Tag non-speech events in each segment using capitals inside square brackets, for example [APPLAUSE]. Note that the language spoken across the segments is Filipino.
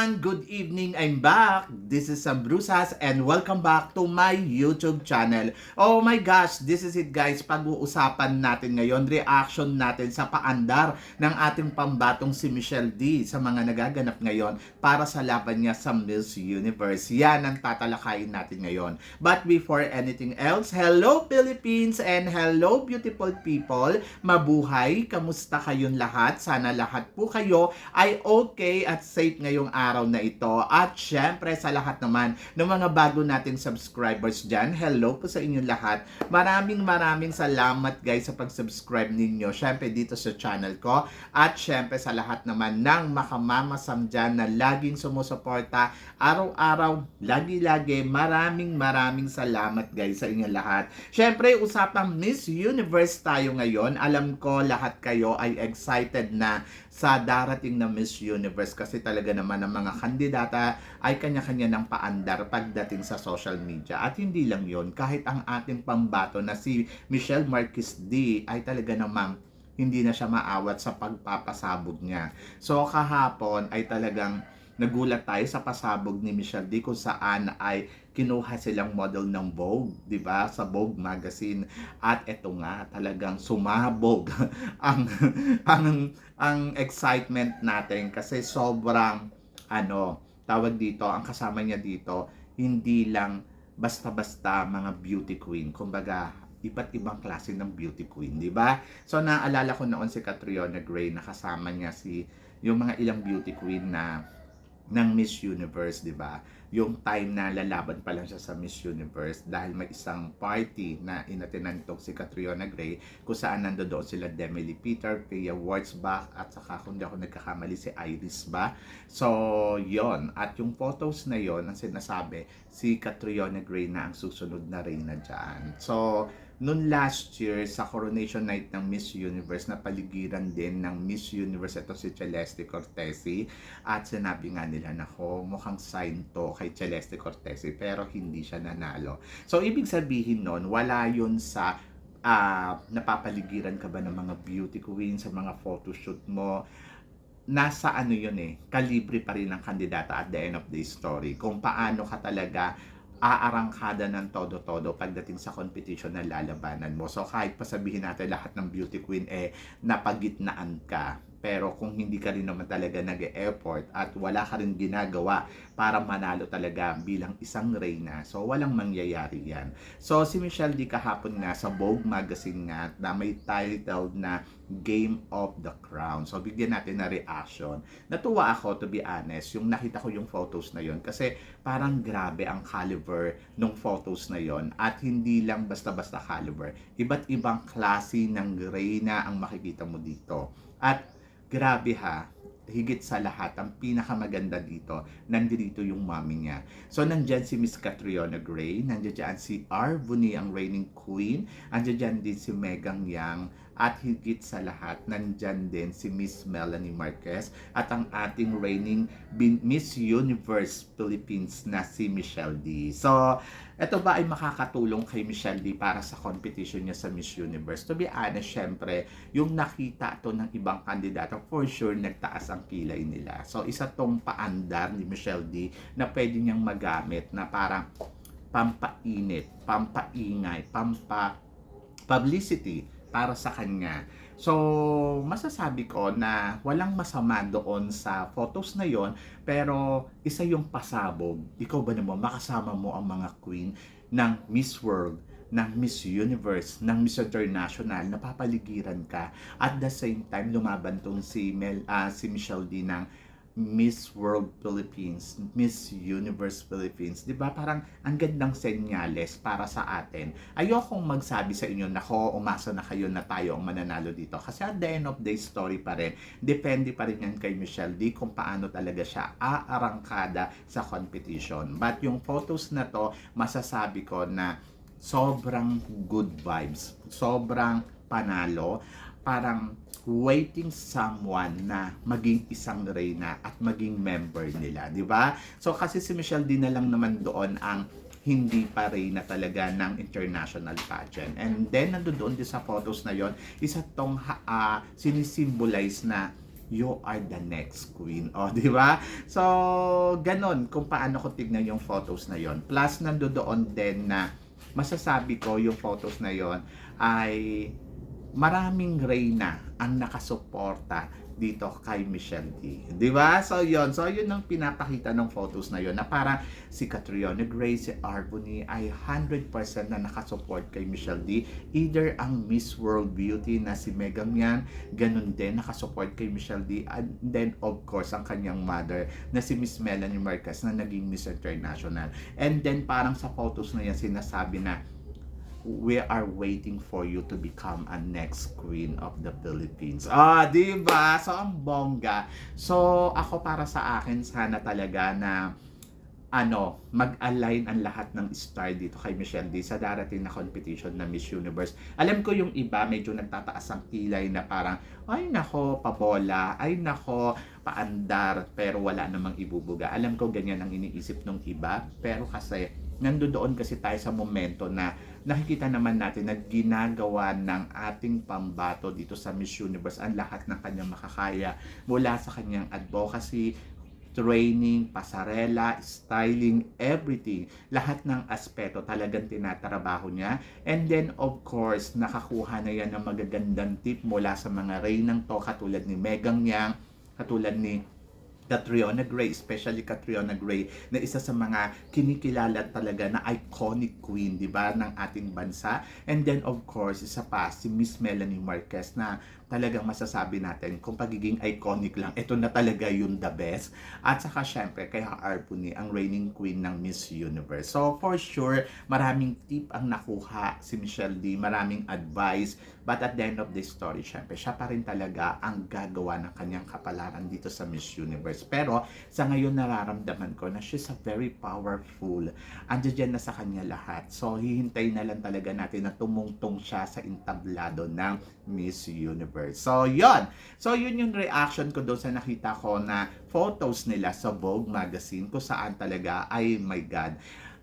Everyone! Good evening! I'm back! This is Sam Brusas and welcome back to my YouTube channel. Oh my gosh! This is it guys. Pag-uusapan natin ngayon, reaction natin sa paandar ng ating pambatong si Michelle D sa mga nagaganap ngayon para sa laban niya sa Miss Universe. Yan ang tatalakayin natin ngayon. But before anything else, hello Philippines and hello beautiful people! Mabuhay! Kamusta kayong lahat? Sana lahat po kayo ay okay at safe ngayong araw na ito. At syempre sa lahat naman ng mga bago nating subscribers dyan, hello po sa inyong lahat. Maraming maraming salamat guys sa pag-subscribe ninyo. Syempre dito sa channel ko. At syempre sa lahat naman ng makamamasam dyan na laging sumusuporta araw-araw, lagi-lagi. Maraming maraming salamat guys sa inyong lahat. Syempre usapang Miss Universe tayo ngayon. Alam ko lahat kayo ay excited na sa darating na Miss Universe kasi talaga naman ang mga kandidata ay kanya-kanya ng paandar pagdating sa social media. At hindi lang yon kahit ang ating pambato na si Michelle Marquez D ay talaga namang hindi na siya maawat sa pagpapasabog niya. So kahapon ay talagang nagulat tayo sa pasabog ni Michelle D kung saan ay kinuha silang model ng Vogue, 'di ba? Sa Vogue magazine. At eto nga, talagang sumabog [LAUGHS] ang ang ang excitement natin kasi sobrang ano, tawag dito, ang kasama niya dito, hindi lang basta-basta mga beauty queen. Kumbaga, iba't ibang klase ng beauty queen, di ba? So naalala ko noon si Catriona Gray na kasama niya si yung mga ilang beauty queen na ng Miss Universe, di ba? Yung time na lalaban pa lang siya sa Miss Universe dahil may isang party na inatinan itong si Catriona Gray kung saan nandoon sila Demi Peter, Pia Wurzbach at saka kung di ako nagkakamali si Iris ba. So, yon At yung photos na yon ang sinasabi, si Catriona Gray na ang susunod na reyna dyan. So, noon last year sa coronation night ng Miss Universe na paligiran din ng Miss Universe ito si Celeste Cortesi at sinabi nga nila na ko mukhang sign to kay Celeste Cortesi pero hindi siya nanalo. So ibig sabihin noon wala yun sa uh, napapaligiran ka ba ng mga beauty queen sa mga photoshoot mo nasa ano yun eh, kalibre pa rin ng kandidata at the end of the story. Kung paano ka talaga aarangkada ng todo-todo pagdating sa competition na lalabanan mo. So kahit pasabihin natin lahat ng beauty queen eh napagitnaan ka. Pero kung hindi ka rin naman talaga nag-effort at wala ka rin ginagawa para manalo talaga bilang isang reyna, so walang mangyayari yan. So si Michelle D kahapon nga sa Vogue magazine nga na may title na Game of the Crown. So bigyan natin na reaction. Natuwa ako to be honest, yung nakita ko yung photos na yon kasi parang grabe ang caliber ng photos na yon at hindi lang basta-basta caliber. Iba't ibang klase ng reyna ang makikita mo dito. At grabe ha, higit sa lahat, ang pinakamaganda dito, nandito yung mami niya. So, nandyan si Miss Catriona Gray, nandyan dyan si R. Buni, ang reigning queen, andyan dyan din si Megang Yang, at higit sa lahat, nandyan din si Miss Melanie Marquez at ang ating reigning Miss Universe Philippines na si Michelle D. So, ito ba ay makakatulong kay Michelle D para sa competition niya sa Miss Universe? To be honest, syempre, yung nakita to ng ibang kandidato, for sure, nagtaas ang kilay nila. So, isa tong paandar ni Michelle D na pwede niyang magamit na parang pampainit, pampaingay, pampa publicity para sa kanya. So, masasabi ko na walang masama doon sa photos na yon pero isa yung pasabog. Ikaw ba naman, makasama mo ang mga queen ng Miss World, ng Miss Universe, ng Miss International, napapaligiran ka. At the same time, lumaban tong si, Mel, uh, si Michelle D ng Miss World Philippines, Miss Universe Philippines, 'di ba? Parang ang gandang senyales para sa atin. Ayokong magsabi sa inyo na ko umasa na kayo na tayo ang mananalo dito kasi at the end of the story pa rin, depende pa rin yan kay Michelle D kung paano talaga siya aarangkada sa competition. But yung photos na to, masasabi ko na sobrang good vibes, sobrang panalo, parang waiting someone na maging isang reyna at maging member nila, di ba? So kasi si Michelle din na lang naman doon ang hindi pa reyna talaga ng international pageant. And then nandoon din sa photos na yon, isa tong uh, sinisimbolize na you are the next queen. O, di ba? So, ganon kung paano ko tignan yung photos na yon. Plus, nandoon din na masasabi ko yung photos na yon ay maraming reyna ang nakasuporta dito kay Michelle D. Di ba? So, yon So, yun ang pinapakita ng photos na yon na para si Catriona Gray, si Arbony ay 100% na nakasupport kay Michelle D. Either ang Miss World Beauty na si Megan yan, ganun din nakasupport kay Michelle D. And then, of course, ang kanyang mother na si Miss Melanie Marquez na naging Miss International. And then, parang sa photos na yan, sinasabi na we are waiting for you to become a next queen of the Philippines. Ah, di ba? So, ang bongga. So, ako para sa akin, sana talaga na ano, mag-align ang lahat ng star dito kay Michelle D sa darating na competition na Miss Universe. Alam ko yung iba medyo nagtataas ang kilay na parang, ay nako, pabola, ay nako, paandar, pero wala namang ibubuga. Alam ko ganyan ang iniisip ng iba, pero kasi nandoon kasi tayo sa momento na nakikita naman natin na ginagawa ng ating pambato dito sa Miss Universe ang lahat ng kanyang makakaya mula sa kanyang advocacy, training, pasarela, styling, everything. Lahat ng aspeto talagang tinatrabaho niya. And then, of course, nakakuha na yan ng magagandang tip mula sa mga reynang to katulad ni Megang Yang, katulad ni Catriona Gray, especially Catriona Gray, na isa sa mga kinikilala talaga na iconic queen, di ba, ng ating bansa. And then, of course, isa pa, si Miss Melanie Marquez na talagang masasabi natin kung pagiging iconic lang, ito na talaga yung the best. At saka syempre, kay Arpuni, ang reigning queen ng Miss Universe. So for sure, maraming tip ang nakuha si Michelle D, maraming advice, but at the end of the story, syempre, siya pa rin talaga ang gagawa ng kanyang kapalaran dito sa Miss Universe. Pero sa ngayon nararamdaman ko na she's a very powerful. Andiyan na sa kanya lahat. So hihintay na lang talaga natin na tumungtong siya sa entablado ng Miss Universe. So, yon So, yun yung reaction ko doon sa nakita ko na photos nila sa Vogue magazine kung saan talaga, ay my God,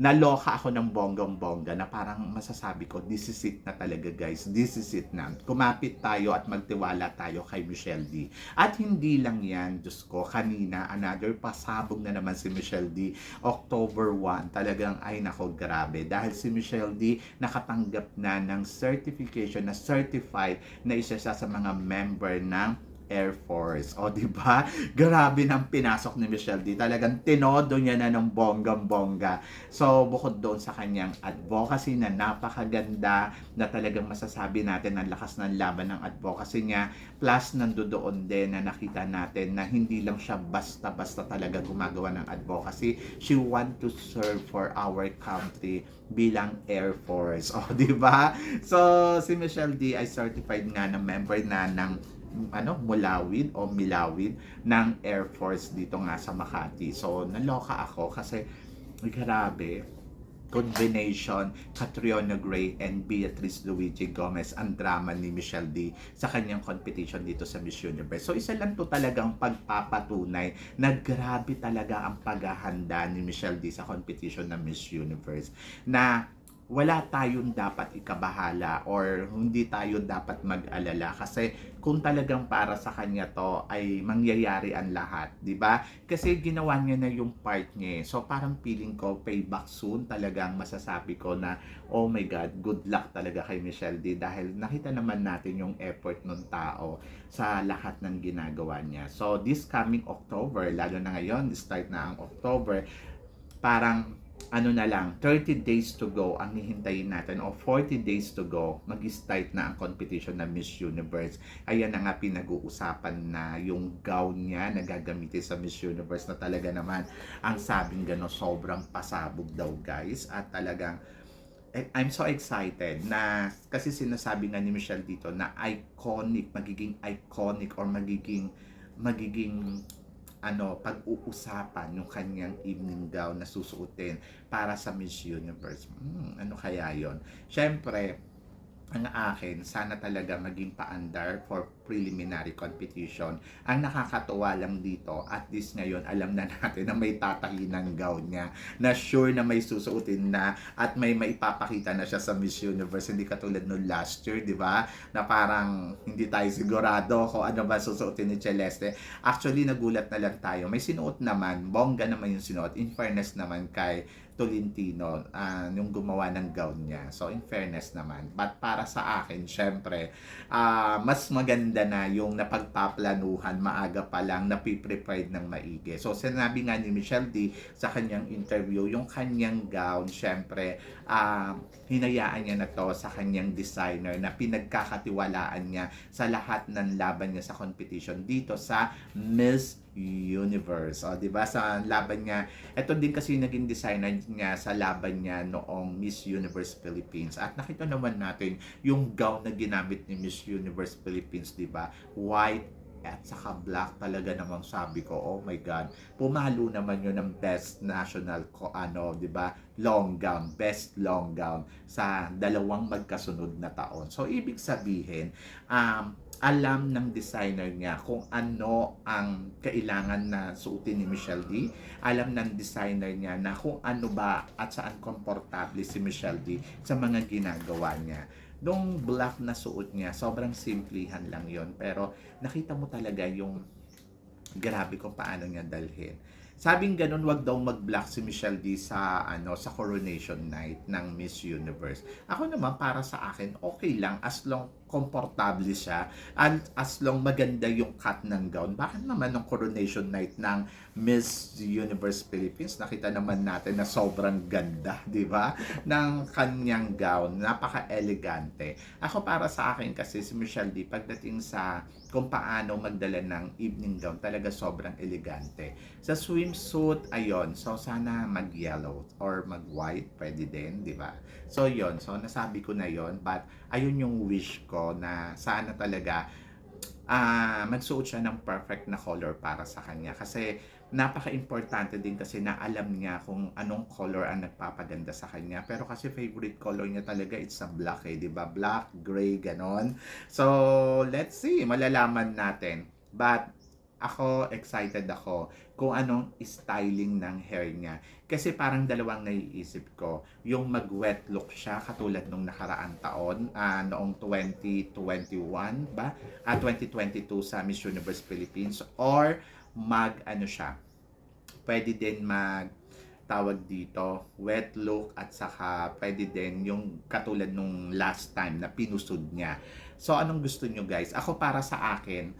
naloka ako ng bonggang-bongga na parang masasabi ko, this is it na talaga guys, this is it na. Kumapit tayo at magtiwala tayo kay Michelle D. At hindi lang yan, Diyos ko, kanina, another pasabog na naman si Michelle D. October 1, talagang ay nako grabe. Dahil si Michelle D nakatanggap na ng certification na certified na isa siya sa mga member ng Air Force. O, di ba? [LAUGHS] Grabe nang pinasok ni Michelle D. Talagang tinodo niya na ng bonggang-bongga. So, bukod doon sa kanyang advocacy na napakaganda, na talagang masasabi natin ang lakas ng laban ng advocacy niya, plus nandoon din na nakita natin na hindi lang siya basta-basta talaga gumagawa ng advocacy. She want to serve for our country bilang Air Force. [LAUGHS] O, di ba? So, si Michelle D ay certified nga na member na ng ano, Mulawid o Milawid ng Air Force dito nga sa Makati. So, naloka ako kasi grabe combination Catriona Gray and Beatrice Luigi Gomez ang drama ni Michelle D sa kanyang competition dito sa Miss Universe. So isa lang to talagang pagpapatunay na grabe talaga ang paghahanda ni Michelle D sa competition ng Miss Universe na wala tayong dapat ikabahala or hindi tayo dapat mag-alala kasi kung talagang para sa kanya to ay mangyayari ang lahat, 'di ba? Kasi ginawa niya na yung part niya. eh. So parang feeling ko payback soon talagang masasabi ko na oh my god, good luck talaga kay Michelle D dahil nakita naman natin yung effort ng tao sa lahat ng ginagawa niya. So this coming October, lalo na ngayon, start na ang October, parang ano na lang, 30 days to go ang hihintayin natin o 40 days to go, mag-start na ang competition ng Miss Universe. Ayan na nga pinag-uusapan na yung gown niya na gagamitin sa Miss Universe na talaga naman ang sabing gano sobrang pasabog daw guys at talagang eh, I'm so excited na kasi sinasabi nga ni Michelle dito na iconic, magiging iconic or magiging magiging ano, pag-uusapan yung kanyang evening gown na susuotin para sa Miss Universe. Hmm, ano kaya yon? Siyempre, ang akin, sana talaga maging paandar for preliminary competition. Ang nakakatuwa lang dito, at least ngayon, alam na natin na may tatahi ng gown niya, na sure na may susuotin na, at may maipapakita na siya sa Miss Universe. Hindi katulad no last year, di ba? Na parang hindi tayo sigurado kung ano ba susuotin ni Celeste. Actually, nagulat na lang tayo. May sinuot naman, bongga naman yung sinuot. In fairness naman kay Tolentino, uh, yung gumawa ng gown niya. So, in fairness naman. But para sa akin, syempre, uh, mas maganda na yung napagpaplanuhan maaga pa lang, napiprepared ng maigi. So, sinabi nga ni Michelle D sa kanyang interview, yung kanyang gown, syempre, uh, hinayaan niya na to sa kanyang designer na pinagkakatiwalaan niya sa lahat ng laban niya sa competition dito sa Miss Universe. O, 'di ba? Sa laban niya, ito din kasi yung naging designer niya sa laban niya noong Miss Universe Philippines. At nakita naman natin yung gown na ginamit ni Miss Universe Philippines, 'di ba? White at saka black talaga namang sabi ko, oh my God, pumalo naman yun ng best national ko, ano, di ba, long gown, best long gown sa dalawang magkasunod na taon. So, ibig sabihin, um, alam ng designer niya kung ano ang kailangan na suotin ni Michelle D. Alam ng designer niya na kung ano ba at saan komportable si Michelle D sa mga ginagawa niya. Nung black na suot niya, sobrang simplihan lang yon Pero nakita mo talaga yung grabe kung paano niya dalhin. Sabing ganun, wag daw mag-black si Michelle D sa ano sa coronation night ng Miss Universe. Ako naman para sa akin, okay lang as long komportable siya and as long maganda yung cut ng gown. Bakit naman ng coronation night ng Miss Universe Philippines, nakita naman natin na sobrang ganda, [LAUGHS] di ba? Ng kanyang gown, napaka-elegante. Ako para sa akin kasi si Michelle D, pagdating sa kung paano magdala ng evening gown, talaga sobrang elegante. Sa swimsuit, ayon, so sana mag-yellow or mag-white, pwede din, di ba? So yon so nasabi ko na yon but ayun yung wish ko na sana talaga uh, magsuot siya ng perfect na color para sa kanya. Kasi napaka-importante din kasi na alam niya kung anong color ang nagpapaganda sa kanya. Pero kasi favorite color niya talaga it's a black eh, 'di ba? Black, gray, ganon. So, let's see, malalaman natin. But ako excited ako kung anong styling ng hair niya. Kasi parang dalawang naiisip ko. Yung mag-wet look siya katulad nung nakaraang taon, uh, noong 2021 ba? Uh, ah, 2022 sa Miss Universe Philippines. Or mag ano siya, pwede din mag tawag dito, wet look at saka pwede din yung katulad nung last time na pinusod niya. So anong gusto nyo guys? Ako para sa akin,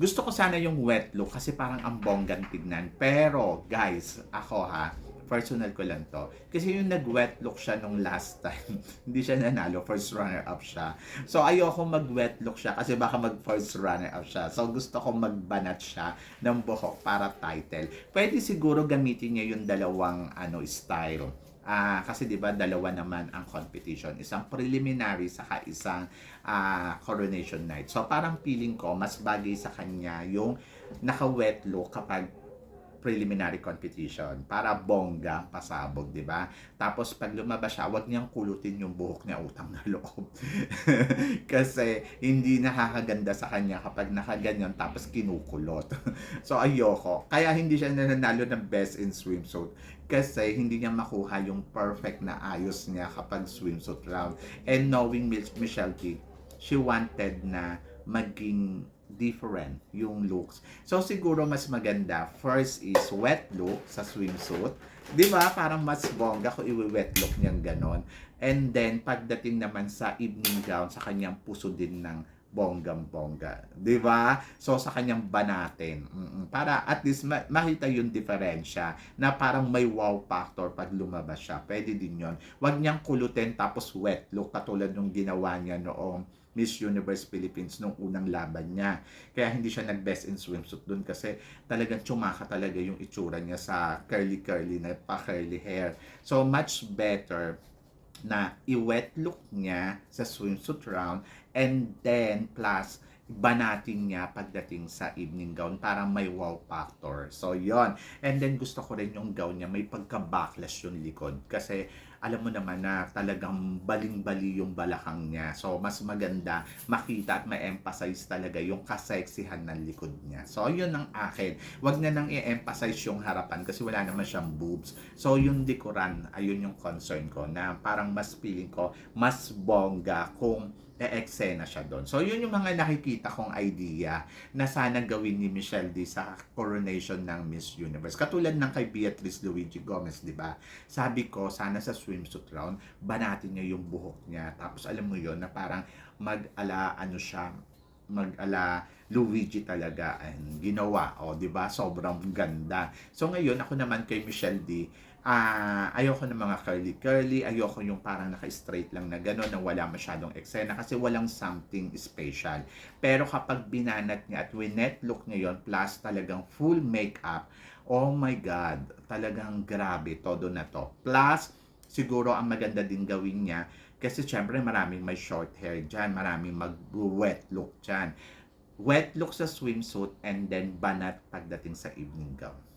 gusto ko sana yung wet look kasi parang ang bonggang tignan. Pero guys, ako ha, personal ko lang to. Kasi yung nag-wet look siya nung last time, [LAUGHS] hindi siya nanalo, first runner-up siya. So ayoko mag-wet look siya kasi baka mag-first runner-up siya. So gusto ko magbanat siya ng buhok para title. Pwede siguro gamitin niya yung dalawang ano style. Uh, kasi 'di ba dalawa naman ang competition, isang preliminary saka isang uh, coronation night. So parang feeling ko mas bagay sa kanya yung naka-wet look kapag preliminary competition para bongga pasabog, 'di ba? Tapos pag lumabas siya, wag niyang kulutin yung buhok niya utang na loob. [LAUGHS] Kasi hindi nakakaganda sa kanya kapag nakaganyan tapos kinukulot. [LAUGHS] so ayoko. Kaya hindi siya nanalo ng best in swimsuit kasi hindi niya makuha yung perfect na ayos niya kapag swimsuit round. And knowing Michelle T, she wanted na maging different yung looks. So siguro mas maganda, first is wet look sa swimsuit. 'Di ba? Parang mas bongga kung i-wet look niyang ganon. And then pagdating naman sa evening gown, sa kanyang puso din ng bonggang-bongga. 'Di ba? So sa kanyang banatin. Mm-mm. Para at least ma- makita yung diferensya na parang may wow factor pag lumabas siya. Pwede din 'yon. Huwag niyang kulutin tapos wet look katulad ng ginawa niya noong Miss Universe Philippines nung unang laban niya. Kaya hindi siya nag-best in swimsuit dun kasi talagang tsumaka talaga yung itsura niya sa curly-curly na pa-curly hair. So, much better na i-wet look niya sa swimsuit round and then plus banatin niya pagdating sa evening gown para may wow factor. So, yon And then, gusto ko rin yung gown niya, may pagka-backlash yung likod. Kasi, alam mo naman na talagang baling-bali yung balakang niya. So, mas maganda makita at ma-emphasize talaga yung kaseksihan ng likod niya. So, yun ang akin. Huwag na nang i-emphasize yung harapan kasi wala naman siyang boobs. So, yung likuran, ayun yung concern ko na parang mas feeling ko, mas bongga kung e-eksena siya doon. So, yun yung mga nakikita kong idea na sana gawin ni Michelle D sa coronation ng Miss Universe. Katulad ng kay Beatrice Luigi Gomez, di ba? Sabi ko, sana sa swimsuit round, banatin niya yung buhok niya. Tapos, alam mo yon na parang mag-ala, ano siya, mag-ala Luigi talaga ang ginawa. O, di ba? Sobrang ganda. So, ngayon, ako naman kay Michelle D, ah ayoko ng mga curly-curly, ayoko yung parang naka-straight lang na gano'n, na wala masyadong eksena kasi walang something special. Pero kapag binanat niya at winet look niya yun, plus talagang full makeup, oh my God, talagang grabe, todo na to. Plus, siguro ang maganda din gawin niya, kasi syempre maraming may short hair dyan, maraming mag-wet look dyan. Wet look sa swimsuit and then banat pagdating sa evening gown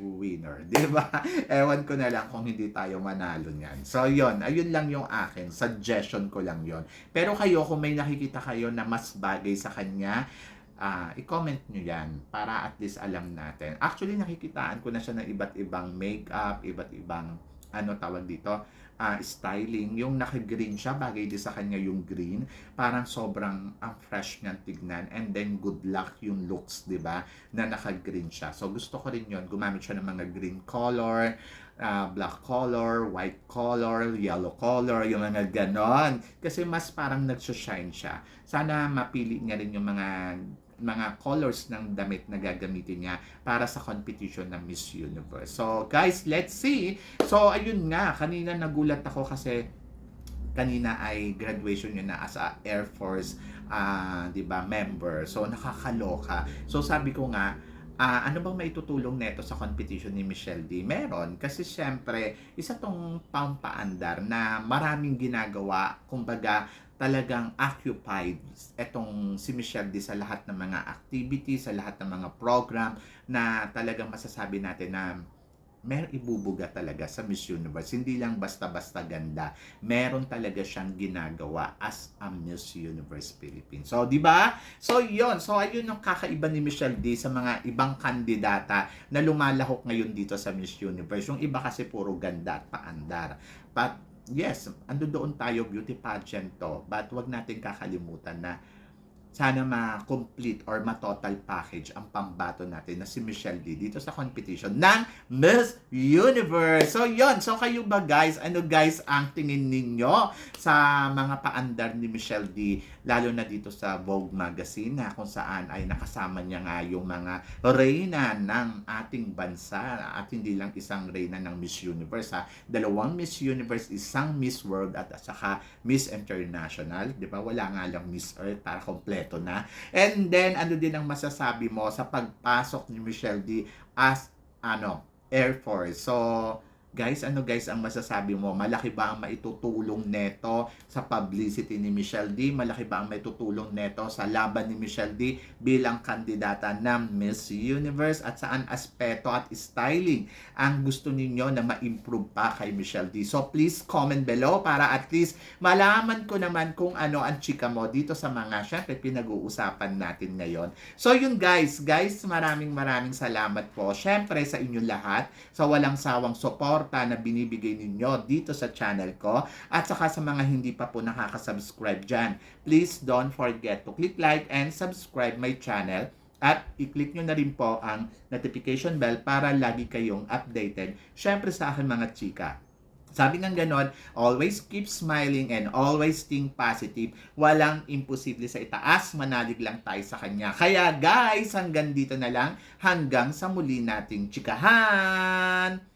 winner, ba? [LAUGHS] Ewan ko na lang kung hindi tayo manalo niyan. So, yon ayun lang yung akin. Suggestion ko lang yon Pero kayo, kung may nakikita kayo na mas bagay sa kanya, ah i-comment nyo yan para at least alam natin. Actually, nakikitaan ko na siya ng iba't ibang makeup, iba't ibang ano tawag dito, ah, styling. Yung naka-green siya, bagay din sa kanya yung green. Parang sobrang ang fresh niyang tignan. And then good luck yung looks, di ba? Na naka-green siya. So gusto ko rin yun. Gumamit siya ng mga green color, ah, black color, white color, yellow color, yung mga ganon. Kasi mas parang nagsushine siya. Sana mapili niya rin yung mga mga colors ng damit na gagamitin niya para sa competition ng Miss Universe. So, guys, let's see. So, ayun nga, kanina nagulat ako kasi kanina ay graduation yun na as a Air Force, ah, 'di ba, member. So, nakakaloka. So, sabi ko nga, ah, ano bang maitutulong neto sa competition ni Michelle D? Meron kasi syempre isa tong pampaandar na maraming ginagawa kumbaga talagang occupied etong si Michelle D sa lahat ng mga activities, sa lahat ng mga program na talagang masasabi natin na meron ibubuga talaga sa Miss Universe. Hindi lang basta-basta ganda. Meron talaga siyang ginagawa as a Miss Universe Philippines. So, di ba? So, yon So, ayun yung kakaiba ni Michelle D sa mga ibang kandidata na lumalahok ngayon dito sa Miss Universe. Yung iba kasi puro ganda at paandar. But, yes, ando doon tayo beauty pageant to. But, wag natin kakalimutan na sana ma-complete or ma-total package ang pambato natin na si Michelle D dito sa competition ng Miss Universe. So, yon So, kayo ba guys? Ano guys ang tingin ninyo sa mga paandar ni Michelle D lalo na dito sa Vogue magazine na kung saan ay nakasama niya nga yung mga reyna ng ating bansa at hindi lang isang reyna ng Miss Universe ha. Dalawang Miss Universe, isang Miss World at saka Miss International. Di ba? Wala nga lang Miss Earth para kompleto na. And then, ano din ang masasabi mo sa pagpasok ni Michelle D as ano, Air Force. So, guys, ano guys ang masasabi mo? Malaki ba ang maitutulong neto sa publicity ni Michelle D? Malaki ba ang maitutulong neto sa laban ni Michelle D bilang kandidata ng Miss Universe? At saan aspeto at styling ang gusto ninyo na ma-improve pa kay Michelle D? So please comment below para at least malaman ko naman kung ano ang chika mo dito sa mga syempre pinag-uusapan natin ngayon. So yun guys, guys, maraming maraming salamat po. Syempre sa inyo lahat sa walang sawang support suporta na binibigay ninyo dito sa channel ko at saka sa mga hindi pa po nakaka-subscribe dyan. Please don't forget to click like and subscribe my channel at i-click nyo na rin po ang notification bell para lagi kayong updated. Syempre sa akin mga chika. Sabi ng ganon, always keep smiling and always think positive. Walang imposible sa itaas, manalig lang tayo sa kanya. Kaya guys, hanggang dito na lang, hanggang sa muli nating chikahan!